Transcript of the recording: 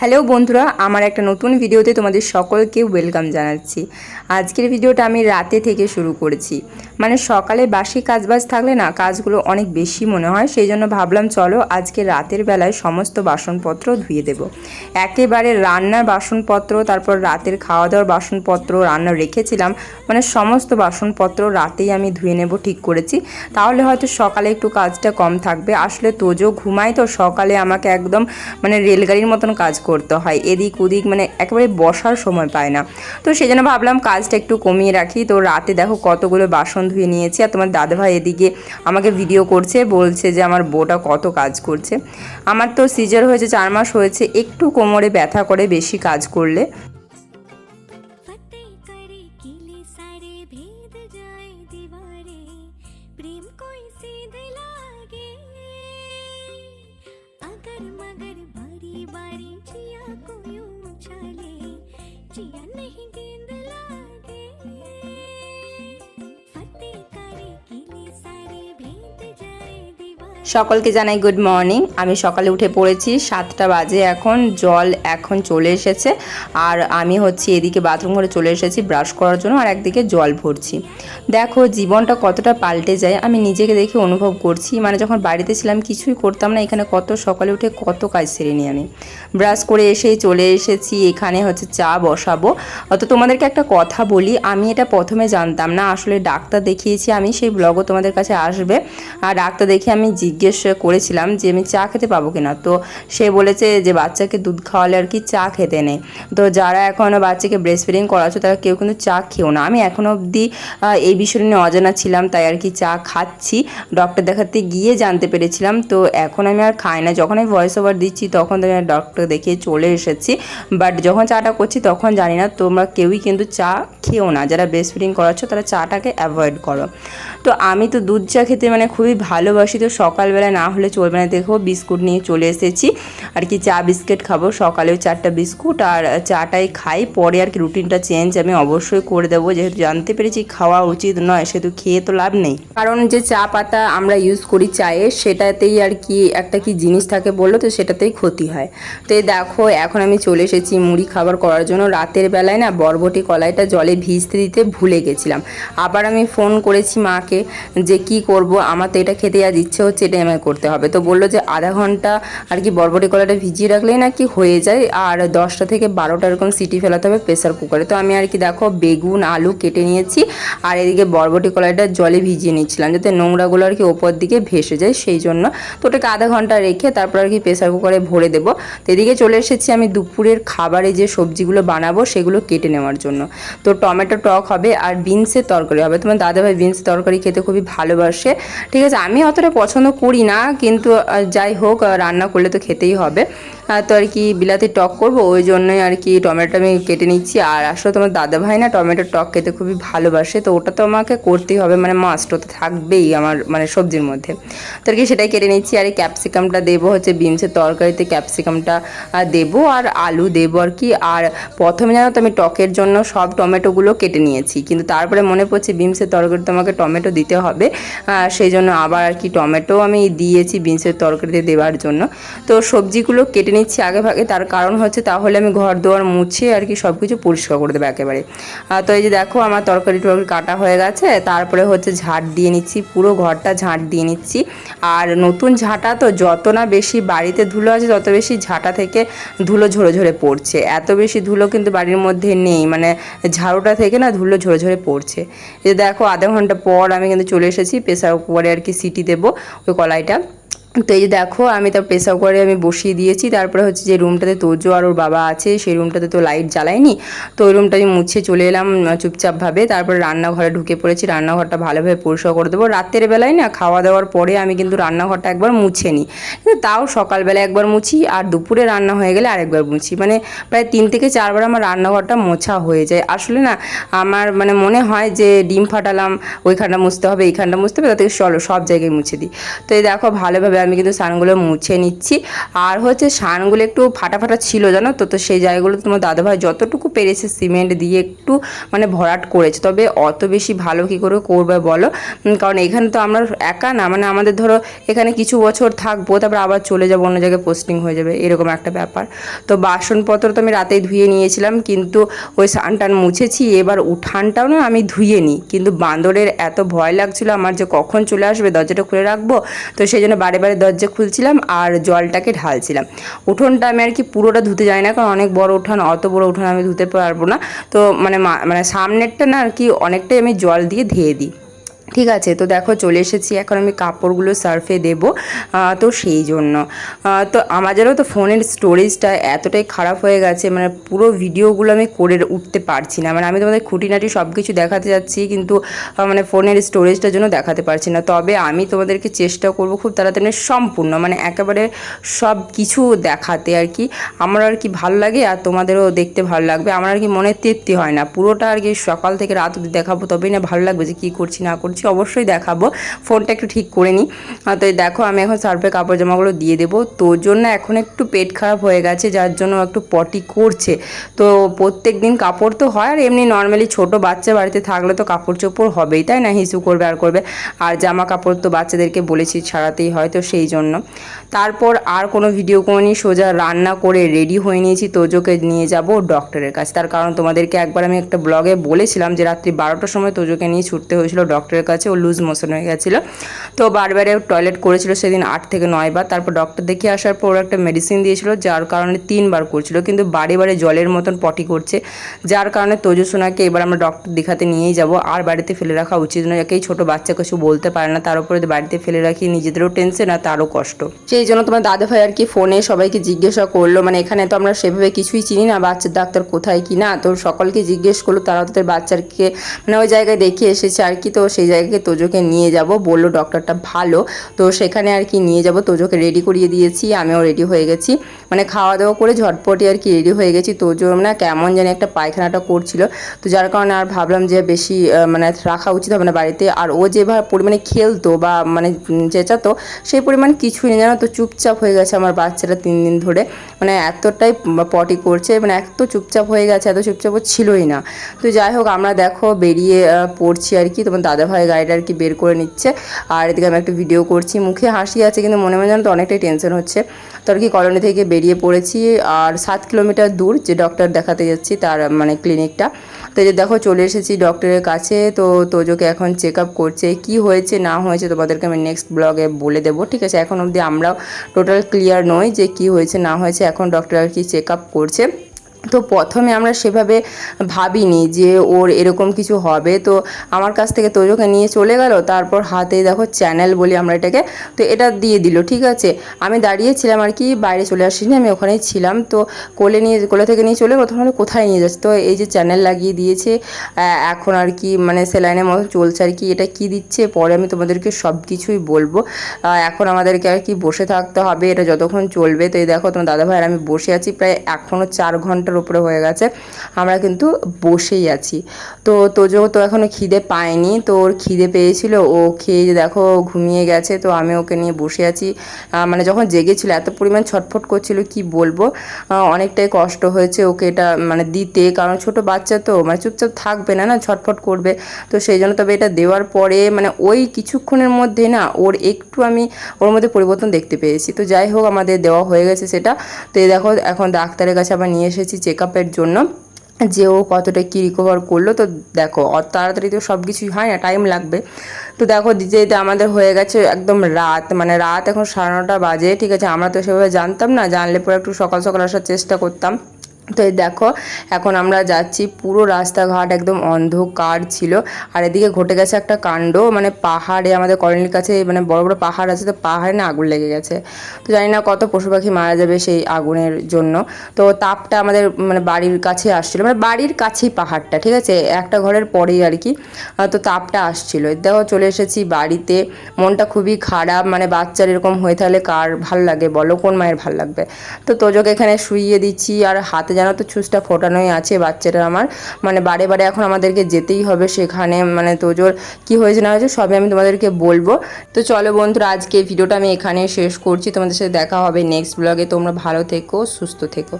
Hello বন্ধুরা, আমার একটা নতুন ভিডিওতে তোমাদের সকলকে ওয়েলকাম জানাচ্ছি। আজকের ভিডিওটা আমি রাতে থেকে শুরু করেছি। মানে সকালে বাসি কাজবাজ থাকলে না কাজগুলো অনেক বেশি মনে হয় সেই জন্য ভাবলাম চলো আজকে রাতের বেলায় সমস্ত বাসনপত্র ধুয়ে দেব। একেবারে রান্নার বাসনপত্র, তারপর রাতের খাওয়া দাওয়ার বাসনপত্র রান্না রেখেছিলাম। মানে সমস্ত বাসনপত্র রাতেই আমি ধুয়ে নেব, ঠিক করেছি। তাহলে হয়তো সকালে একটু কাজটা কম থাকবে। আসলে তোজো ঘুমায় তো সকালে আমাকে একদম মানে রেলগাড়ির মতন কাজ করতে হয়, এদিক ওদিক মানে একেবারে বসার সময় পায় না। তো সেই জন্য ভাবলাম কাজটা একটু কমিয়ে রাখি। তো রাতে দেখো কতগুলো বাসন ধুয়ে নিয়েছি আর তোমার দাদাভাই এদিকে আমাকে ভিডিও করছে, বলছে যে আমার বউটা কত কাজ করছে। আমার তো সিজার হয়েছে চার মাস হয়েছে, একটু কোমরে ব্যথা করে বেশি কাজ করলে। সকলকে জানাই গুড মর্নিং আমি সকালে উঠে পড়েছি, সাতটা বাজে এখন, জল এখন চলে এসেছে। আর আমি হচ্ছে এদিকে বাথরুম ঘরে চলে এসেছি ব্রাশ করার জন্য, আর একদিকে জল ভরছি। দেখো, জীবনটা কতটা পাল্টে যায়, আমি নিজেকে দেখে অনুভব করছি। মানে যখন বাড়িতে ছিলাম, কিছুই করতাম না, এখানে কত সকালে উঠে কত কাজ সেরে নিই আমি। ব্রাশ করে এসেই চলে এসেছি, এখানে হচ্ছে চা বসাবো। অত তোমাদেরকে একটা কথা বলি, আমি এটা প্রথমে জানতাম না, আসলে ডাক্তার দেখিয়েছি আমি, সেই ব্লগও তোমাদের কাছে আসবে। আর ডাক্তার দেখে আমি জিজ্ঞেস করেছিলাম যে আমি চা খেতে পাবো কিনা। তো সে বলেছে যে বাচ্চাকে দুধ খাওয়ালে আর কি চা খেতে নেই। তো যারা এখনও বাচ্চাকে ব্রেস্ট ফিডিং করাচ্ছ, তারা কেউ কিন্তু চা খেও না। আমি এখনও অবধি এই বিষয় নিয়ে অজানা ছিলাম, তাই আর কি চা খাচ্ছি। ডক্টর দেখাতে গিয়ে জানতে পেরেছিলাম। তো এখন আমি আর খাই না। যখন আমি ভয়েস ওভার দিচ্ছি, তখন আমি ডক্টর দেখিয়ে চলে এসেছি। বাট যখন চাটা করছি, তখন জানি না, তোমরা কেউই কিন্তু চা খেও না। যারা ব্রেস্ট ফিডিং করাচ্ছ, তারা চাটাকে অ্যাভয়েড করো। তো আমি তো দুধ চা খেতে মানে খুবই ভালোবাসি। তো সকালবেলা না হলে চলবে না। দেখো, বিস্কুট নিয়ে চলে এসেছি। আর কি চা, বিস্কিট খাব। সকালেও চারটা বিস্কুট আর চাটাই খাই। পরে আর কি রুটিনটা চেঞ্জ আমি অবশ্যই করে দেবো। যেহেতু জানতে পেরেছি খাওয়া উচিত নয়, সেহেতু খেয়ে তো লাভ নেই। কারণ যে চা পাতা আমরা ইউজ করি চায়ে, সেটাতেই আর কি একটা কি জিনিস থাকে বলল তো, সেটাতেই ক্ষতি হয়। তো দেখো, এখন আমি চলে এসেছি মুড়ি খাবার করার জন্য। রাতের বেলায় না বরবটি কলাইটা জলে ভিজতে দিতে ভুলে গেছিলাম। আবার আমি ফোন করেছি মাকে যে কি করব? আমার তো এটা খেতে আজ ইচ্ছে হচ্ছে, এটা আমায় করতে হবে। তো বলল যে আধা ঘণ্টা আর কি বরবটি কলাটা ভিজিয়ে রাখলেই নাকি হয়ে যায়, আর দশটা থেকে বারোটা এরকম সিটি ফেলাতে হবে প্রেসার কুকারে। তো আমি আর কি দেখো বেগুন, আলু কেটে নিয়েছি, আর এদিকে বরবটি কলাইটা জলে ভিজিয়ে নিচ্ছিলাম যাতে নোংরাগুলো আর কি ওপর দিকে ভেসে যায় সেই জন্য। তো ওটাকে আধা ঘণ্টা রেখে তারপর আর কি প্রেসার কুকারে ভরে দেবো। তো এদিকে চলে এসেছি আমি দুপুরের খাবারে যে সবজিগুলো বানাবো সেগুলো কেটে নেওয়ার জন্য। তো টমেটো টক হবে আর বিনসের তরকারি হবে। তোমার দাদাভাই বিনস তরকারি খেতে খুবই ভালোবাসে। ঠিক আছে, আমি অতটা পছন্দ করি না কিন্তু যাই হোক রান্না করলে তো খেতেই হবে। তো আর কি বিলাতি টক করব, ওই জন্যই আর কি টমেটো আমি কেটে নিচ্ছি। আর আসলে তোমার দাদা ভাই না টমেটো টক খেতে খুবই ভালোবাসে, তো ওটা তো আমাকে করতেই হবে মানে মাস্ট ওটা থাকবেই আমার মানে সবজির মধ্যে। তো আর কি সেটাই কেটে নিচ্ছি, আর এই ক্যাপসিকামটা দেবো, হচ্ছে বিনসের তরকারিতে ক্যাপসিকামটা দেবো, আর আলু দেবো আর কি। আর প্রথমে জানো তো আমি টকের জন্য সব টমেটোগুলো কেটে নিয়েছি, কিন্তু তারপরে মনে পড়ছে বিনসের তরকারিতে আমাকে টমেটো দিতে হবে সেই জন্য আবার আর কি টমেটো আমি দিয়েছি বিনসের তরকারিতে দেওয়ার জন্য। তো সবজিগুলো কেটে নিচ্ছি আগে ভাগে, তার কারণ হচ্ছে তাহলে আমি ঘর দোয়ার মুছে আর কি সব কিছু পরিষ্কার করে দেবো একেবারে। তো এই যে দেখো, আমার তরকারি টরকারি কাটা হয়ে গেছে, তারপরে হচ্ছে ঝাঁট দিয়ে নিচ্ছি, পুরো ঘরটা ঝাঁট দিয়ে নিচ্ছি। আর নতুন ঝাঁটা তো যত না বেশি বাড়িতে ধুলো আছে, তত বেশি ঝাঁটা থেকে ধুলো ঝরে ঝরে পড়ছে। এত বেশি ধুলো কিন্তু বাড়ির মধ্যে নেই মানে ঝাড়ুটা থেকে না ধুলো ঝরে ঝরে পড়ছে। এই যে দেখো, আধা ঘণ্টা পর আমি কিন্তু চলে এসেছি, প্রেসার কুকারে আর কি সিটি দেবো ওই কলাইটা। তো এই যে দেখো, আমি তো প্রেসার কুকারে আমি বসিয়ে দিয়েছি। তারপরে হচ্ছে যে রুমটাতে তোজো আর ওর বাবা আছে, সেই রুমটাতে তো লাইট জ্বালাইনি তো ওই রুমটা আমি মুছে চলে এলাম চুপচাপভাবে। তারপরে রান্নাঘরে ঢুকে পড়েছি, রান্নাঘরটা ভালোভাবে পরিষ্কার করে দেবো। রাতের বেলায় না খাওয়া দাওয়ার পরে আমি কিন্তু রান্নাঘরটা একবার মুছে নিই। কিন্তু তাও সকালবেলা একবার মুছি, আর দুপুরে রান্না হয়ে গেলে আরেকবার মুছি। মানে প্রায় তিন থেকে চারবার আমার রান্নাঘরটা মোছা হয়ে যায়। আসলে না, আমার মানে মনে হয় যে ডিম ফাটালাম, ওইখানটা মুছতে হবে, এইখানটা মুছতে হবে তাতে চলো সব জায়গায় মুছে দিই। তো এই দেখো, ভালোভাবে আমি কিন্তু সানগুলো মুছে নিচ্ছি। আর হচ্ছে সানগুলো একটু ফাটা ফাটা ছিল জানো তো তো সেই জায়গাগুলো তোমার দাদাভাই যতটুকু পেরেছে সিমেন্ট দিয়ে একটু মানে ভরাট করেছে। তবে অত বেশি ভালো কি করে করবে বলো? কারণ এখানে তো আমরা একা না মানে আমাদের ধরো এখানে কিছু বছর থাকব, তারপর আবার চলে যাব, অন্য জায়গায় পোস্টিং হয়ে যাবে, এরকম একটা ব্যাপার। তো বাসনপত্র তো আমি রাতেই ধুয়ে নিয়েছিলাম, কিন্তু ওই সান টান মুছেছি, এবার উঠানটাও না আমি ধুয়ে নিই কিন্তু বান্দরের এত ভয় লাগছিল, আমার যে কখন চলে আসবে, দরজাটা খুলে রাখব? তো সেই জন্য বারে বারে দরজা খুলছিলাম আর জলটাকে ঢালছিলাম। উঠোনটা আমি আর কি পুরোটা ধুতে যাই না, কারণ অনেক বড় উঠান, অত বড় উঠান আমি ধুতে পারব না। তো মানে মানে সামনেরটা না আর কি অনেকটাই আমি জল দিয়ে ধুয়ে দিই। ঠিক আছে, তো দেখো চলে এসেছি, এখন আমি কাপড়গুলো সার্ফে দেব তো সেই জন্য। তো আমাদেরও তো ফোনের স্টোরেজটা এতটাই খারাপ হয়ে গেছে মানে পুরো ভিডিওগুলো আমি করে উঠতে পারছি না। মানে আমি তোমাদের খুঁটিনাটি সব কিছু দেখাতে যাচ্ছি, কিন্তু মানে ফোনের স্টোরেজটার জন্য দেখাতে পারছি না। তবে আমি তোমাদেরকে চেষ্টা করব খুব তাড়াতাড়ি সম্পূর্ণ মানে একেবারে সব কিছু দেখাতে আর কি। আমার আর কি ভালো লাগে, আর তোমাদেরও দেখতে ভালো লাগবে। আমার আর কি মনে তৃপ্তি হয় না। পুরোটা আর কি সকাল থেকে রাত দেখাবো, তবেই না ভালো লাগবে যে কী করছি, না করছি। অবশ্যই দেখাবো। ফোনটা একটু ঠিক করে নিই তো দেখো, আমি এখন সার্ফে কাপড় জামাগুলো দিয়ে দেবো। তোর জন্য এখন একটু পেট খারাপ হয়ে গেছে, যার জন্য একটু পটি করছে। তো প্রত্যেক দিন কাপড় তো হয়, আর এমনি নর্মালি ছোট বাচ্চা বাড়িতে থাকলে তো কাপড় চোপড় হবেই, তাই না? হিসু করবে, আর করবে। আর জামা কাপড় তো বাচ্চাদেরকে বলেছি ছাড়াতেই হয়, তো সেই জন্য। তারপর আর কোনো ভিডিও কোনি সোজা রান্না করে রেডি হয়ে নিয়েছি, তোজোকে নিয়ে যাব ডক্টরের কাছে। তার কারণ তোমাদেরকে একবার আমি একটা ব্লগে বলেছিলাম যে, রাত্রি বারোটার সময় তোজোকে নিয়ে ছুটতে হয়েছিল ডক্টরের কাছে ও লুজ মোশন হয়ে গেছিল। তো বারবারে টয়লেট করেছিল সেদিন আট থেকে নয় বার। তারপর ডক্টর দেখিয়ে আসার পর একটা মেডিসিন দিয়েছিল, যার কারণে তিনবার করছিল। কিন্তু বারে বারে জলের মতন পটি করছে, যার কারণে সোনাকে এবার আমরা ডক্টর দেখাতে নিয়েই যাব। আর বাড়িতে ফেলে রাখা উচিত নয়, একেই ছোট বাচ্চা কিছু বলতে পারে না। তার উপরে বাড়িতে ফেলে রাখি, নিজেদেরও টেনশন আর তারও কষ্ট। সেই জন্য তোমার দাদা ভাই আর কি ফোনে সবাইকে জিজ্ঞাসা করল মানে এখানে তো আমরা সেভাবে কিছুই চিনি না, বাচ্চার ডাক্তার কোথায় কি না? তো সকলকে জিজ্ঞেস করল, তারা তাদের বাচ্চাকে মানে ওই জায়গায় দেখে এসেছে আর কি। তো সেই জায়গায় তোজোকে নিয়ে যাব। বলল, ডক্টরটা ভালো। তো সেখানে আর কি নিয়ে যাব। তোজোকে রেডি করিয়ে দিয়েছি, আমিও রেডি হয়ে গেছি। মানে খাওয়া দাওয়া করে ঝটপটি আর কি রেডি হয়ে গেছি। তোজো না কেমন জানি একটা পায়খানাটা করছিল। তো যার কারণে আর ভাবলাম যে বেশি মানে রাখা উচিত হবে না বাড়িতে। আর ও যেভাবে পরিমাণে খেলতো বা মানে চেঁচাতো, সেই পরিমাণ কিছুই নেই। জানো তো, চুপচাপ হয়ে গেছে আমার বাচ্চাটা তিন দিন ধরে। মানে এতটাই পটি করছে। মানে এত চুপচাপ হয়ে গেছে, এত চুপচাপ ছিলই না। তো যাই হোক, আমরা দেখো বেরিয়ে পড়ছি আর কি। তোমার দাদা ভাই গাড়িটা আর কি বের করে নিচ্ছে। আর এদিকে আমি একটা ভিডিও করছি, মুখে হাসি আছে কিন্তু মনে মনে জানো তো অনেকটাই টেনশন হচ্ছে। তো আর কি কলোনি থেকে বেরিয়ে পড়েছি আর সাত কিলোমিটার দূর যে ডক্টর দেখাতে যাচ্ছি তার মানে ক্লিনিকটা তো যে দেখো চলে এসেছি ডক্টরের কাছে, তো তোজোকে এখন চেক আপ করছে। কি হয়েছে, না হয়েছে তোমাদেরকে আমি নেক্সট ব্লগে বলে দেবো, ঠিক আছে? এখন অবধি আমরাও টোটাল ক্লিয়ার নই যে কি হয়েছে, না হয়েছে। এখন ডক্টর আর কি চেক আপ করছে। তো প্রথমে আমরা সেভাবে ভাবিনি যে ওর এরকম কিছু হবে। তো আমার কাছ থেকে তোজোকে নিয়ে চলে গেল তারপর হাতে দেখো চ্যানেল বলি আমরা এটাকে তো এটা দিয়ে দিল ঠিক আছে? আমি দাঁড়িয়েছিলাম আর কি বাইরে চলে আসিনি আমি ওখানেই ছিলাম। তো কোলে নিয়ে কোলে থেকে নিয়ে চলে প্রথমে বলে, কোথায় নিয়ে যাচ্ছে? তো এই যে চ্যানেল লাগিয়ে দিয়েছে এখন আর কি মানে সেলাইনের মতো চলছে আর কি এটা কি দিচ্ছে? পরে আমি তোমাদেরকে সব কিছুই বলব। এখন আমাদেরকে আর কি বসে থাকতে হবে এটা যতক্ষণ চলবে। তো এই দেখো তোমার দাদাভাই আর আমি বসে আছি প্রায় এখনও চার ঘণ্টার উপরে হয়ে গেছে। আমরা কিন্তু বসেই আছি। তো তোজো তো এখনও খিদে পায়নি তো ওর খিদে পেয়েছিল। ও খেয়ে দেখো ঘুমিয়ে গেছে। তো আমি ওকে নিয়ে বসে আছি। মানে যখন জেগেছিল, এত পরিমাণ ছটফট করছিল, কি বলব? অনেকটাই কষ্ট হয়েছে ওকে এটা মানে দিতে। কারণ ছোট বাচ্চা তো মানে চুপচাপ থাকবে না না? ছটফট করবে। তো সেই জন্য তবে এটা দেওয়ার পরে মানে ওই কিছুক্ষণের মধ্যে না, ওর একটু আমি ওর মধ্যে পরিবর্তন দেখতে পেয়েছি। তো যাই হোক, আমাদের দেওয়া হয়ে গেছে সেটা। তো এই দেখো, এখন ডাক্তারের কাছে আবার নিয়ে এসেছি চেক আপের জন্য যে ও কতটা কী রিকভার করল, তো দেখো অত তাড়াতাড়ি তো সব কিছুই হয় না টাইম লাগবে। তো দেখো, দিতে দিতে আমাদের হয়ে গেছে একদম রাত মানে রাত এখন সাড়ে নটা বাজে, ঠিক আছে? আমরা তো সেভাবে জানতাম না, জানলে পরে একটু সকাল সকাল আসার চেষ্টা করতাম। তো এই দেখো, এখন আমরা যাচ্ছি, পুরো রাস্তাঘাট একদম অন্ধকার ছিল। আর এদিকে ঘটে গেছে একটা কাণ্ড মানে পাহাড়ে, আমাদের কলোনির কাছে মানে বড় বড় পাহাড় আছে, তো পাহাড়ে না আগুন লেগে গেছে। তো জানি না কত পশু পাখি মারা যাবে সেই আগুনের জন্য। তো তাপটা আমাদের মানে বাড়ির কাছে আসছিল মানে বাড়ির কাছেই পাহাড়টা, ঠিক আছে? একটা ঘরের পরেই আর কি তো তাপটা আসছিল। দেখো, চলে এসেছি বাড়িতে। মনটা খুবই খারাপ মানে বাচ্চার এরকম হয়ে থাকলে কার ভালো লাগে বলো? কোন মায়ের ভালো লাগবে? তো তোজোকে এখানে শুইয়ে দিচ্ছি, আর হাতে জানো তো ছুঁচটা ফোটানোই আছে বাচ্চাটা আমার। মানে বারে বারে এখন আমাদেরকে যেতেই হবে সেখানে মানে তোজোর কি হয়েছে না হয়েছে সবই আমি তোমাদেরকে বলব। তো চলো বন্ধুরা, আজকে ভিডিওটা আমি এখানে শেষ করছি। তোমাদের সাথে দেখা হবে নেক্সট ব্লগে তোমরা ভালো থেকো, সুস্থ থেকো।